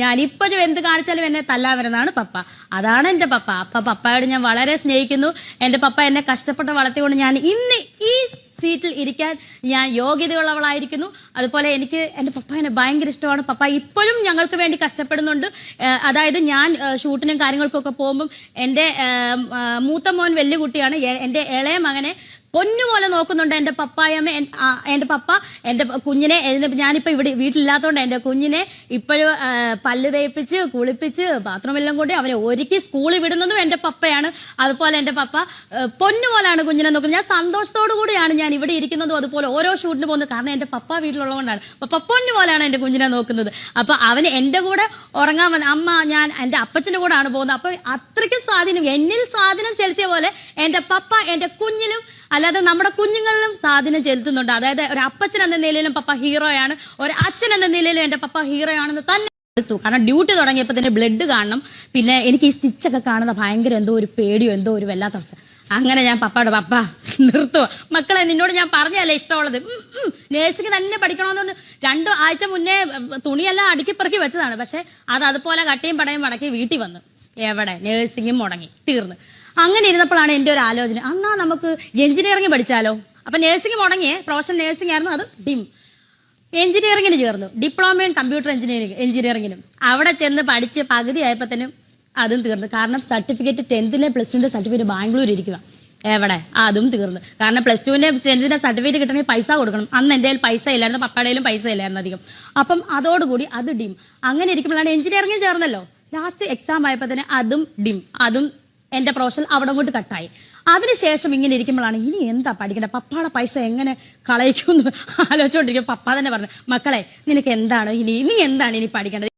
ഞാൻ ഇപ്പോഴും എന്ത് കാണിച്ചാലും എന്നെ തല്ലാൻ വരുന്നതാണ് പപ്പ. അതാണ് എന്റെ പപ്പ. അപ്പ പപ്പയോട് ഞാൻ വളരെ സ്നേഹിക്കുന്നു. എന്റെ പപ്പ എന്നെ കഷ്ടപ്പെട്ട് വളർത്തിക്കൊണ്ട് ഞാൻ ഇന്ന് ഈ സീറ്റിൽ ഇരിക്കാൻ ഞാൻ യോഗ്യതയുള്ളവളായിരിക്കുന്നു. അതുപോലെ എനിക്ക് എന്റെ പപ്പ എന്നെ ഭയങ്കര ഇഷ്ടമാണ്. പപ്പ ഇപ്പോഴും ഞങ്ങൾക്ക് വേണ്ടി കഷ്ടപ്പെടുന്നുണ്ട്. അതായത് ഞാൻ ഷൂട്ടിനും കാര്യങ്ങൾക്കൊക്കെ പോകുമ്പോൾ എന്റെ മൂത്ത മോൻ വലിയ കുട്ടിയാണ് എന്റെ ഇളയ മകനെ പൊന്നുപോലെ നോക്കുന്നുണ്ട് എന്റെ പപ്പായമ്മ എന്റെ പപ്പ എന്റെ കുഞ്ഞിനെ ഞാനിപ്പോ ഇവിടെ വീട്ടിലില്ലാത്തതുകൊണ്ട് എന്റെ കുഞ്ഞിനെ ഇപ്പോഴും പല്ല് തേപ്പിച്ച് കുളിപ്പിച്ച് ബാത്റൂമെല്ലാം കൊണ്ട് അവനെ ഒരുക്കി സ്കൂളിൽ വിടുന്നതും എന്റെ പപ്പയാണ്. അതുപോലെ എന്റെ പപ്പ പൊന്നുപോലാണ് കുഞ്ഞിനെ നോക്കുന്നത്. ഞാൻ സന്തോഷത്തോടു കൂടിയാണ് ഞാൻ ഇവിടെ ഇരിക്കുന്നതും അതുപോലെ ഓരോ ഷൂട്ടിന് പോകുന്നത്. കാരണം എന്റെ പപ്പ വീട്ടിലുള്ളതുകൊണ്ടാണ്. പപ്പ പൊന്നുപോലാണ് എന്റെ കുഞ്ഞിനെ നോക്കുന്നത്. അപ്പൊ അവന് എന്റെ കൂടെ ഉറങ്ങാൻ വന്ന അമ്മ ഞാൻ എന്റെ അപ്പച്ചന്റെ കൂടെ ആണ് പോകുന്നത്. അപ്പൊ അത്രയ്ക്കും സ്വാധീനം എന്നിൽ സ്വാധീനം ചെലുത്തിയ പോലെ എന്റെ പപ്പ എന്റെ കുഞ്ഞിലും അല്ലാതെ നമ്മുടെ കുഞ്ഞുങ്ങളിലും സ്വാധീനം ചെലുത്തുന്നുണ്ട്. അതായത് ഒരു അപ്പച്ചൻ എന്ന നിലയിലും പപ്പ ഹീറോയാണ്. ഒരു അച്ഛൻ എന്ന നിലയിലും എന്റെ പപ്പ ഹീറോ ആണെന്ന് തന്നെ കാരണം ഡ്യൂട്ടി തുടങ്ങിയപ്പോൾ തന്നെ ബ്ലഡ് കാണണം. പിന്നെ എനിക്ക് ഈ സ്റ്റിച്ചൊക്കെ കാണുന്ന ഭയങ്കര എന്തോ ഒരു പേടിയോ എന്തോ ഒരു വല്ലാത്ത അവസ്ഥ. അങ്ങനെ ഞാൻ പപ്പയുടെ പപ്പ നിർത്തുക മക്കളെ നിന്നോട് ഞാൻ പറഞ്ഞല്ലേ ഇഷ്ടമുള്ളത്? നേഴ്സിംഗ് തന്നെ പഠിക്കണമെന്ന് രണ്ടു ആഴ്ച മുന്നേ തുണിയെല്ലാം അടുക്കി പെറുക്കി വെച്ചതാണ്. പക്ഷെ അത് അതുപോലെ കട്ടിയും പടയും മടക്കി വീട്ടിൽ വന്നു. എവിടെ? നേഴ്സിംഗും മുടങ്ങി. തീർന്ന്. അങ്ങനെ ഇരുന്നപ്പോഴാണ് എന്റെ ഒരു ആലോചന. അന്നാ നമുക്ക് എഞ്ചിനീയറിംഗ് പഠിച്ചാലോ? അപ്പൊ നഴ്സിംഗ് മുടങ്ങിയേ. പ്രൊഫഷണൽ നഴ്സിംഗ് ആയിരുന്നു. അത് ഡിം. എഞ്ചിനീയറിംഗിന് ചേർന്നു. ഡിപ്ലോമ ഇൻ കമ്പ്യൂട്ടർ എഞ്ചിനീയറിംഗ് എഞ്ചിനീയറിംഗിനും അവിടെ ചെന്ന് പഠിച്ച് പകുതി ആയപ്പോഴത്തേനും അതും തീർന്നു. കാരണം സർട്ടിഫിക്കറ്റ് ടെൻത്തിലെ പ്ലസ് ടുവിന്റെ സർട്ടിഫിക്കറ്റ് ബാംഗ്ലൂർ ഇരിക്കുക എവിടെ? അതും തീർന്നു. കാരണം പ്ലസ് ടുവിന്റെ ടെൻത്തിന്റെ സർട്ടിഫിക്കറ്റ് കിട്ടണമെങ്കിൽ പൈസ കൊടുക്കണം. അന്ന് കയ്യിൽ പൈസ ഇല്ലായിരുന്നു. പപ്പയുടെയിലും പൈസ ഇല്ലായിരുന്നു അധികം. അപ്പം അതോടുകൂടി അത് ഡിം. അങ്ങനെ ഇരിക്കുമ്പോഴാണ് എഞ്ചിനീയറിംഗ് ചേർന്നല്ലോ. ലാസ്റ്റ് എക്സാം ആയപ്പോൾ തന്നെ അതും ഡിം. അതും എന്റെ പ്രൊഫഷൻ അവിടെ കൊണ്ട് കട്ടായി അതിനുശേഷം ഇങ്ങനെ ഇരിക്കുമ്പോഴാണ് ഇനി എന്താ പഠിക്കേണ്ടത് പപ്പാടെ പൈസ എങ്ങനെ കളയിക്കുമെന്ന് ആലോചിച്ചുകൊണ്ടിരിക്കും പപ്പ തന്നെ പറഞ്ഞു മക്കളെ നിനക്ക് എന്താണ് ഇനി? നീ എന്താണ് ഇനി പഠിക്കേണ്ടത്?